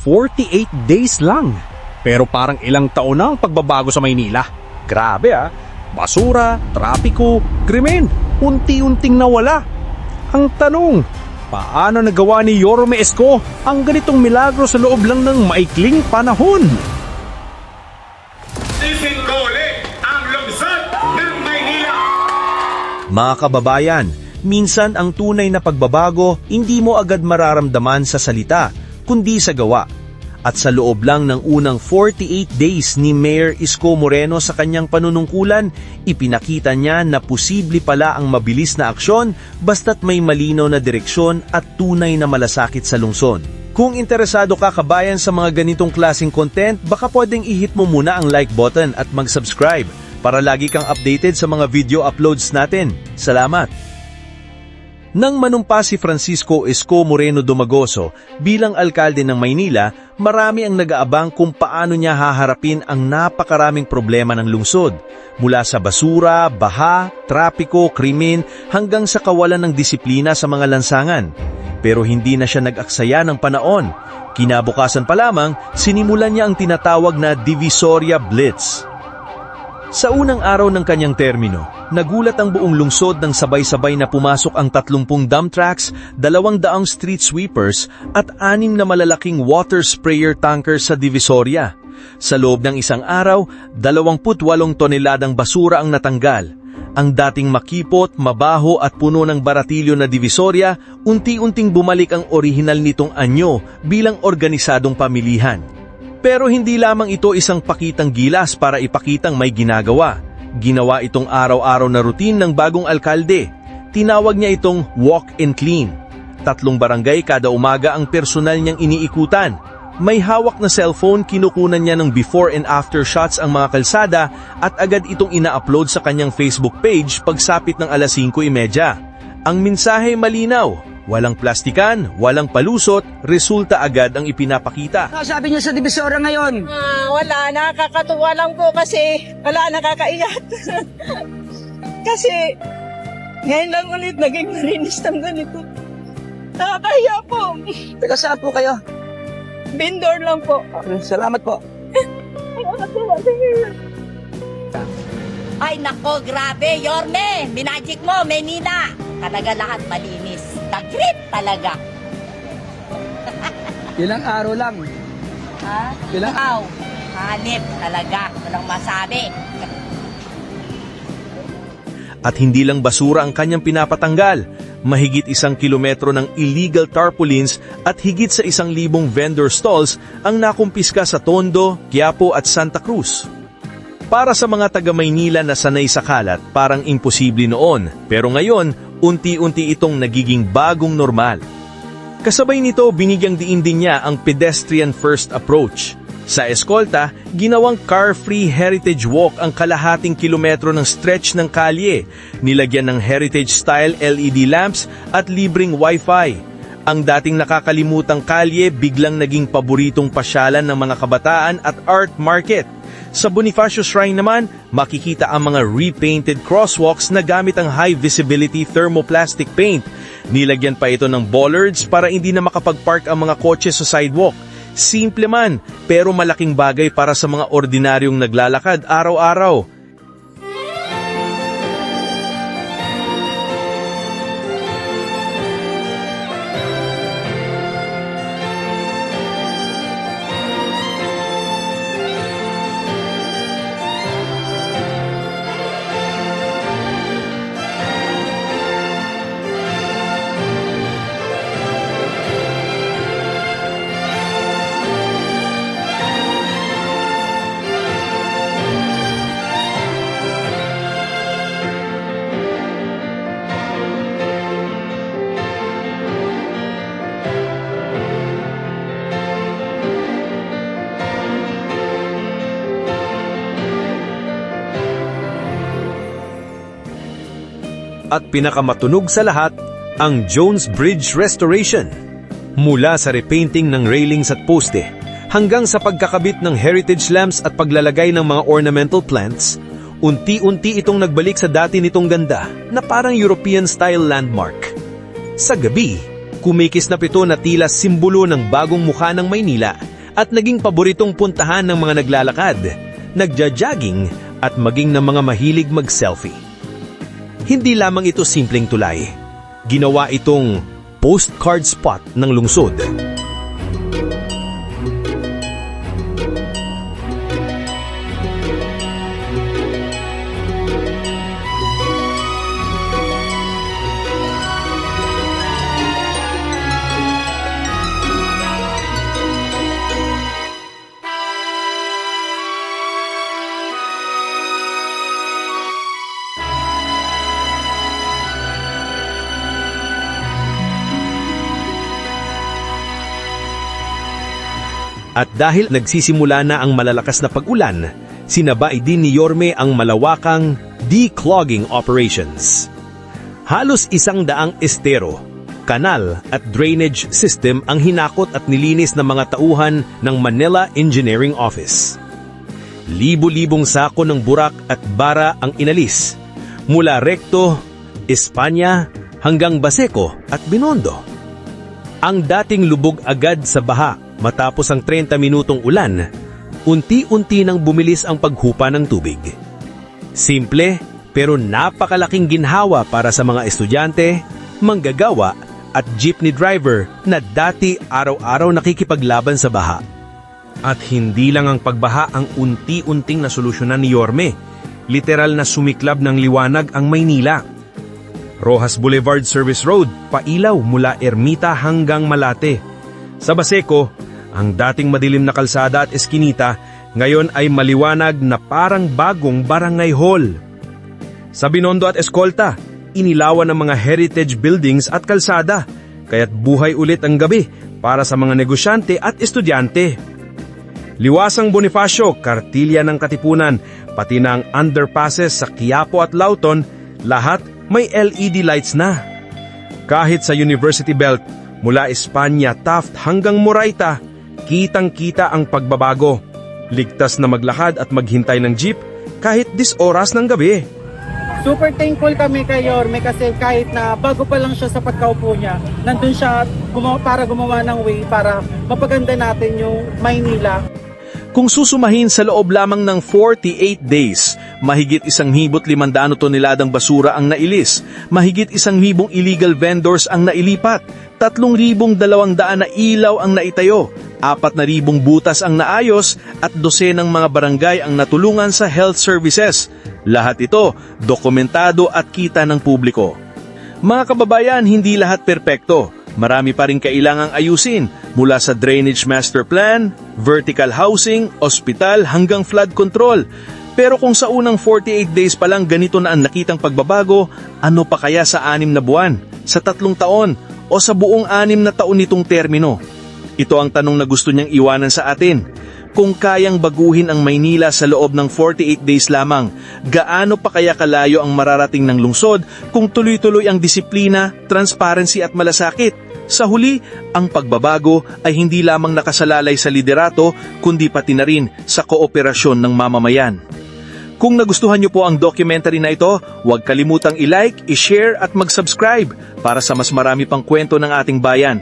48 days lang. Pero parang ilang taon na ang pagbabago sa Maynila. Grabe ah. Basura, trapiko, krimen, unti-unting nawala. Ang tanong, paano nagawa ni Yorme Esco ang ganitong milagro sa loob lang ng maikling panahon? Sisinggoli ang lungsod ng Maynila. Mga kababayan, minsan ang tunay na pagbabago hindi mo agad mararamdaman sa salita, kundi sa gawa. At sa loob lang ng unang 48 days ni Mayor Isko Moreno sa kanyang panunungkulan, ipinakita niya na posible pala ang mabilis na aksyon basta't may malinaw na direksyon at tunay na malasakit sa lungsod. Kung interesado ka kabayan sa mga ganitong klaseng content, baka pwedeng i-hit mo muna ang like button at mag-subscribe para lagi kang updated sa mga video uploads natin. Salamat! Nang manumpa si Francisco Esco Moreno Dumagoso bilang alkalde ng Maynila, marami ang nag-aabang kung paano niya haharapin ang napakaraming problema ng lungsod. Mula sa basura, baha, trapiko, krimen, hanggang sa kawalan ng disiplina sa mga lansangan. Pero hindi na siya nag-aksaya ng panaon. Kinabukasan pa lamang, sinimulan niya ang tinatawag na Divisoria Blitz. Sa unang araw ng kanyang termino, nagulat ang buong lungsod nang sabay-sabay na pumasok ang 30 dump trucks, 200 street sweepers at anim na malalaking water sprayer tanker sa Divisoria. Sa loob ng isang araw, 28 toneladang basura ang natanggal. Ang dating makipot, mabaho at puno ng baratilyo na Divisoria, unti-unting bumalik ang orihinal nitong anyo bilang organisadong pamilihan. Pero hindi lamang ito isang pakitang gilas para ipakitang may ginagawa. Ginawa itong araw-araw na routine ng bagong alkalde. Tinawag niya itong walk and clean. Tatlong barangay kada umaga ang personal niyang iniikutan. May hawak na cellphone, kinukunan niya ng before and after shots ang mga kalsada at agad itong ina-upload sa kanyang Facebook page pagsapit ng alas 5.30. Ang mensahe malinaw, walang plastikan, walang palusot, resulta agad ang ipinapakita. Ano sabi niya sa Divisora ngayon? Ah, wala, nakakatuwa lang po kasi wala, nakakaiyak. kasi ngayon lang ulit naging malinis ng ganito. Nakakahiya po. Taga saan po kayo? Bindor lang po. Salamat po. Ay nako, grabe, Yorme! Minagic mo, Menina! Talaga lahat malinis. Nag-grip talaga. Ilang araw lang. Ha? Ilang- Wow! Hanip talaga. Walang masabi. At hindi lang basura ang kanyang pinapatanggal. Mahigit isang kilometro ng illegal tarpaulins at higit sa isang libong vendor stalls ang nakumpiska sa Tondo, Quiapo at Santa Cruz. Para sa mga taga Maynila na sanay sa kalat, parang imposible noon. Pero ngayon, unti-unti itong nagiging bagong normal. Kasabay nito, binigyang diin din niya ang pedestrian first approach. Sa eskolta, ginawang car-free heritage walk ang kalahating kilometro ng stretch ng kalye, nilagyan ng heritage-style LED lamps at libreng wifi. Ang dating nakakalimutang kalye biglang naging paboritong pasyalan ng mga kabataan at art market. Sa Bonifacio Shrine naman, makikita ang mga repainted crosswalks na gamit ang high visibility thermoplastic paint. Nilagyan pa ito ng bollards para hindi na makapag-park ang mga kotse sa sidewalk. Simple man, pero malaking bagay para sa mga ordinaryong naglalakad araw-araw. At pinakamatunog sa lahat, ang Jones Bridge Restoration. Mula sa repainting ng railings at poste, hanggang sa pagkakabit ng heritage lamps at paglalagay ng mga ornamental plants, unti-unti itong nagbalik sa dati nitong ganda na parang European-style landmark. Sa gabi, Kumikis na pito na tila simbolo ng bagong mukha ng Maynila at naging paboritong puntahan ng mga naglalakad, nagja-jogging at maging ng mga mahilig mag-selfie. Hindi lamang ito simpleng tulay. Ginawa itong postcard spot ng lungsod. At dahil nagsisimula na ang malalakas na pag-ulan, sinabay din ni Yorme ang malawakang declogging operations. Halos isang daang estero, kanal at drainage system ang hinakot at nilinis ng mga tauhan ng Manila Engineering Office. Libo-libong sako ng burak at bara ang inalis, mula Recto, Espanya hanggang Baseco at Binondo. Ang dating lubog agad sa baha matapos ang 30 minutong ulan, unti-unti nang bumilis ang paghupa ng tubig. Simple pero napakalaking ginhawa para sa mga estudyante, manggagawa at jeepney driver na dati araw-araw nakikipaglaban sa baha. At hindi lang ang pagbaha ang unti-unting nasolusyonan ni Yorme. Literal na sumiklab ng liwanag ang Maynila. Rojas Boulevard Service Road, pailaw mula Ermita hanggang Malate. Sa Baseco, ang dating madilim na kalsada at eskinita ngayon ay maliwanag na parang bagong barangay hall. Sa Binondo at Escolta, inilawan ng mga heritage buildings at kalsada, kaya't buhay ulit ang gabi para sa mga negosyante at estudyante. Liwasang Bonifacio, Kartilya ng Katipunan, pati na ang underpasses sa Quiapo at Lauton, lahat may LED lights na. Kahit sa University Belt, mula Espanya, Taft hanggang Moraita, kitang-kita ang pagbabago. Ligtas na maglakad at maghintay ng jeep kahit dis oras ng gabi. Super thankful kami kay Yorme kasi kahit na bago pa lang siya sa pagkaupo niya, nandun siya gumawa, para gumawa ng way para mapaganda natin yung Maynila. Kung susumahin sa loob lamang ng 48 days, mahigit isang hibot limandano toneladang basura ang nailis, mahigit isang libong illegal vendors ang nailipat, tatlong ribong dalawang daan na ilaw ang naitayo, apat na ribong butas ang naayos at dosenang mga barangay ang natulungan sa health services. Lahat ito, dokumentado at kita ng publiko. Mga kababayan, hindi lahat perpekto. Marami pa rin kailangang ayusin mula sa drainage master plan, vertical housing, ospital hanggang flood control. Pero kung sa unang 48 days pa lang ganito na ang nakitang pagbabago, ano pa kaya sa anim na buwan, sa tatlong taon, o sa buong anim na taon nitong termino? Ito ang tanong na gusto niyang iwanan sa atin. Kung kayang baguhin ang Maynila sa loob ng 48 days lamang, gaano pa kaya kalayo ang mararating ng lungsod kung tuloy-tuloy ang disiplina, transparency at malasakit? Sa huli, ang pagbabago ay hindi lamang nakasalalay sa liderato kundi pati na rin sa kooperasyon ng mamamayan. Kung nagustuhan niyo po ang documentary na ito, huwag kalimutang i-like, i-share at mag-subscribe para sa mas marami pang kwento ng ating bayan.